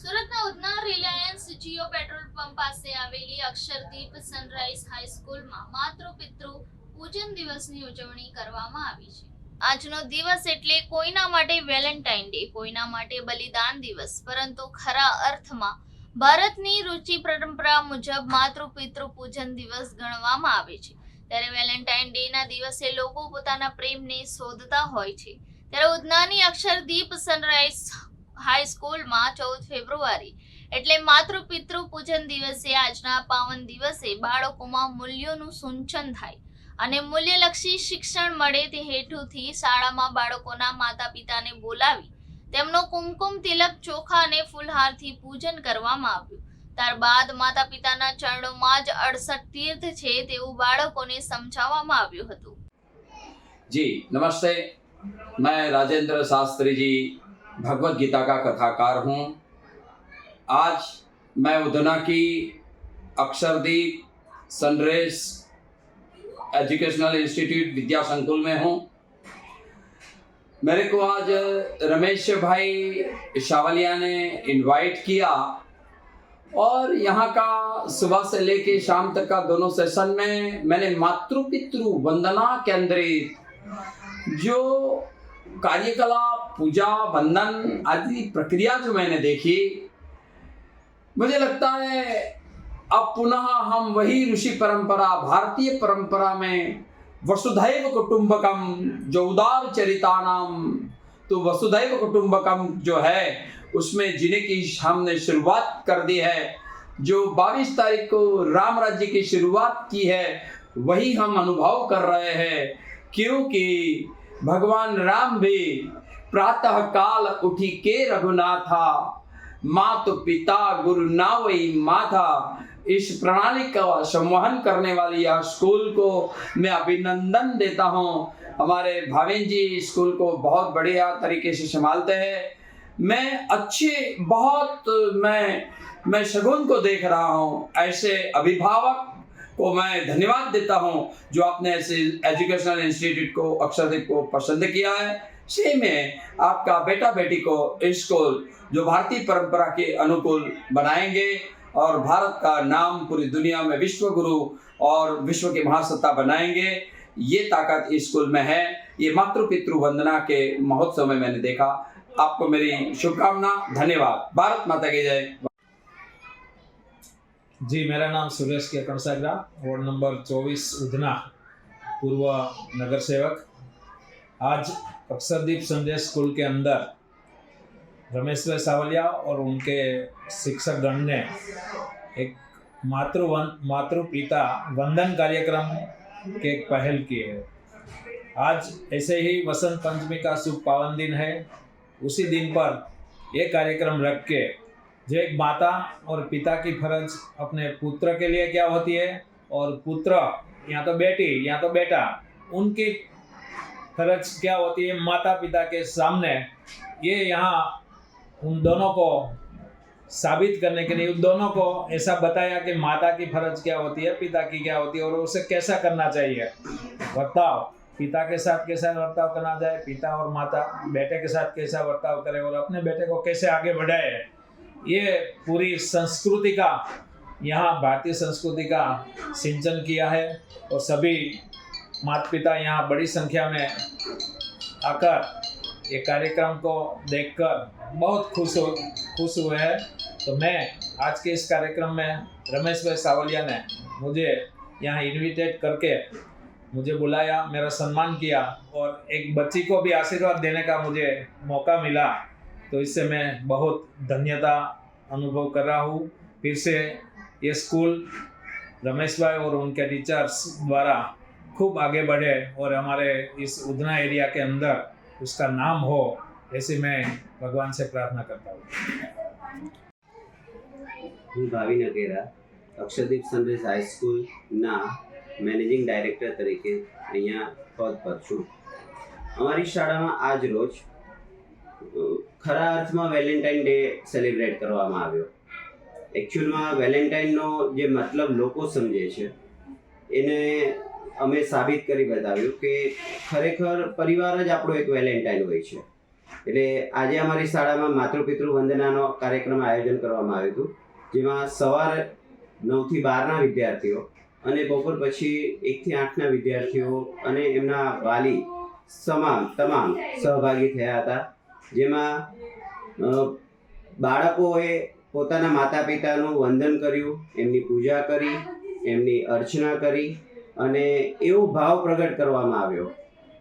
સુરતના Udhna Reliance Jio petrol pump પાસે આવેલી અક્ષરદીપ સનરાઈઝ હાઈસ્કૂલમાં માતૃ, પિતૃ પૂજન દિવસની ઉજવણી કરવામાં આવી છે. આજનો દિવસ એટલે કોઈના માટે વેલેન્ટાઇન ડે, કોઈના માટે બલિદાન દિવસ. પરંતુ ખરા અર્થમાં ભારતની રુચિ પરંપરા મુજબ માતૃ, પિતૃ પૂજન દિવસ ગણવામાં આવે છે. ત્યારે વેલેન્ટાઇન ડે ના દિવસે લોકો પોતાના પ્રેમને શોધતા હોય છે. ત્યારે ઉધનાની અક્ષરદીપ સનરાઈઝ હાઈસ્કૂલમાં ચૌદ ફેબ્રુઆરી. એટલે માતૃ પિતૃ પૂજન દિવસે આજના પાવન દિવસે બાળકોમાં મૂલ્યોનું સિંચન થાય અને મૂલ્યલક્ષી શિક્ષણ મળે તે હેતુથી શાળામાં બાળકોના માતા પિતાને બોલાવી તેમનો કુમકુમ તિલક ચોખા અને ફૂલહારથી પૂજન કરવામાં આવ્યું. ત્યારબાદ માતા પિતાના ચરણોમાં જ અડસઠ તીર્થ છે તેવું બાળકોને સમજાવવામાં આવ્યું હતું. જી, નમસ્તે. મેં રાજેન્દ્ર શાસ્ત્રીજી भगवत गीता का कथाकार हूँ। आज मैं उधना की Akshardeep Sunrays educational institute Vidya Sankul में हूँ। मेरे को आज रमेश भाई शावलिया ने इनवाइट किया और यहाँ का सुबह से लेके शाम तक का दोनों सेशन में मैंने मातृ पितृ वंदना केंद्रित जो कार्यकलाप पूजा वंदन आदि प्रक्रिया जो मैंने देखी, मुझे लगता है अब पुनः हम वही ऋषि परंपरा, भारतीय परंपरा में वसुधैव कुटुंबकम जो उदार चरितानाम तो वसुधैव कुटुंबकम जो है, उसमें जीने की हमने शुरुआत कर दी है, जो 22 तारीख को राम राज्य की शुरुआत की है, वही हम अनुभव कर रहे हैं, क्योंकि भगवान राम भी प्रातः काल उठी के रघुनाथा, मातु पिता गुरु नावई माता इस प्रणाली का संवहन करने वाली यह स्कूल को मैं अभिनंदन देता हूँ। हमारे भावेन जी स्कूल को बहुत बढ़िया तरीके से संभालते हैं। मैं अच्छे, बहुत मैं मैं शगुन को देख रहा हूँ। ऐसे अभिभावक को मैं धन्यवाद देता हूँ जो आपने ऐसे एजुकेशनल इंस्टीट्यूट को अक्षरदीप को पसंद किया है। से में आपका बेटा बेटी को स्कूल, जो भारतीय परंपरा के अनुकूल बनाएँगे और भारत का नाम पूरी दुनिया में विश्व गुरु और विश्व की महासत्ता बनाएँगे। ये ताकत इस स्कूल में है। ये मातृ पितृ वंदना के महोत्सव में मैंने देखा। आपको मेरी शुभकामना, धन्यवाद। भारत माता की जय। जी, मेरा नाम सुरेश के कणसागरा वार्ड नंबर 24 उधना, पूर्व नगर सेवक। आज अक्षरदीप संदेश स्कूल के अंदर रमेश भाई सावलिया और उनके शिक्षक गण ने एक मातृ वन, मातृ पिता वंदन कार्यक्रम के एक पहल की है। आज ऐसे ही वसंत पंचमी का शुभ पावन दिन है। उसी दिन पर ये कार्यक्रम रख के जो एक माता और पिता की फ़र्ज़ अपने पुत्र के लिए क्या होती है? और पुत्र, या तो बेटी, या तो बेटा, उनकी फ़र्ज़ क्या होती है माता पिता के सामने? ये यहाँ उन दोनों को साबित करने के लिए, उन दोनों को ऐसा बताया कि माता की फ़र्ज़ क्या होती है, पिता की क्या होती है, और उसे कैसा करना चाहिए? बर्ताव। पिता के साथ कैसा बर्ताव करना जाए पिता और माता बेटे के साथ कैसा बर्ताव करे और अपने बेटे को कैसे आगे बढ़ाए? ये पूरी संस्कृति का, यहाँ भारतीय संस्कृति का सिंचन किया है और सभी माता पिता यहाँ बड़ी संख्या में आकर ये कार्यक्रम को देखकर बहुत खुश हो, खुश हुए हैं। तो मैं आज के इस कार्यक्रम में रमेश भाई सावलिया ने मुझे यहाँ इनविटेट करके मुझे बुलाया, मेरा सम्मान किया और एक बच्ची को भी आशीर्वाद देने का मुझे मौका मिला। तो इससे मैं बहुत धन्यता अनुभव कर रहा हूँ फिर से ये स्कूल रमेश भाई और उनके टीचर्स द्वारा खूब आगे बढ़े और हमारे इस उधना एरिया के अंदर उसका नाम हो ऐसी मैं भगवान से प्रार्थना करता हूँ હું ભાવિ નગેરા અક્ષરદીપ સનરાઈઝ હાઈસ્કૂલના મેનેજિંગ ડાયરેક્ટર તરીકે અહીંયા પદ પર છું અમારી શાળામાં આજ રોજ અ, ખરા અર્થમાં વેલેન્ટાઇન ડે સેલિબ્રેટ કરવામાં આવ્યો. એકચ્યુઅલમાં વેલેન્ટાઇનનો જે મતલબ લોકો સમજે છે, એને અમે સાબિત કરી બતાવ્યું કે ખરેખર પરિવાર જ આપણો એક વેલેન્ટાઇન હોય છે. એટલે આજે અમારી શાળામાં માતૃપિતૃ વંદનાનો કાર્યક્રમ આયોજન કરવામાં આવ્યું હતું, જેમાં સવારે નવથી બારના વિદ્યાર્થીઓ અને બપોર પછી એકથી આઠના વિદ્યાર્થીઓ અને એમના વાલી તમામ તમામ સહભાગી થયા હતા. જેમાં બાળકોએ પોતાના માતા પિતાનું વંદન કર્યું, એમની પૂજા કરી, એમની અર્ચના કરી અને એવો ભાવ પ્રગટ કરવામાં આવ્યો,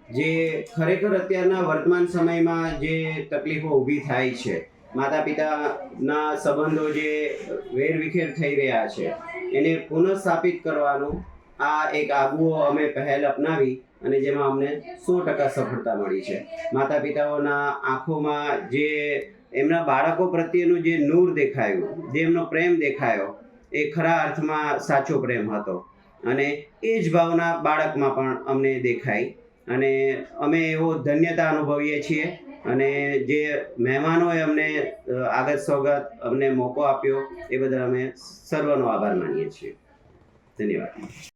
જે ખરેખર અત્યારના વર્તમાન સમયમાં જે તકલીફો ઊભી થાય છે માતા પિતાના સંબંધો જે વેરવિખેર થઈ રહ્યા છે, એને પુનઃસ્થાપિત કરવાનું આ એક આગવો અમે પહેલ અપનાવી અને જેમાં અમને સો ટકા સફળતા મળી છે. માતા પિતાઓના આંખોમાં જે એમના બાળકો પ્રત્યેનું જે નૂર દેખાયું, જે એમનો પ્રેમ દેખાયો, એ ખરા અર્થમાં સાચો પ્રેમ હતો. અને એ જ ભાવના બાળકમાં પણ અમને દેખાઈ. અને અમે એવો ધન્યતા અનુભવીએ છીએ. અને જે મહેમાનોએ અમને આગત સ્વાગત અમને મોકો આપ્યો, એ બદલ અમે સર્વનો આભાર માનીએ છીએ. ધન્યવાદ.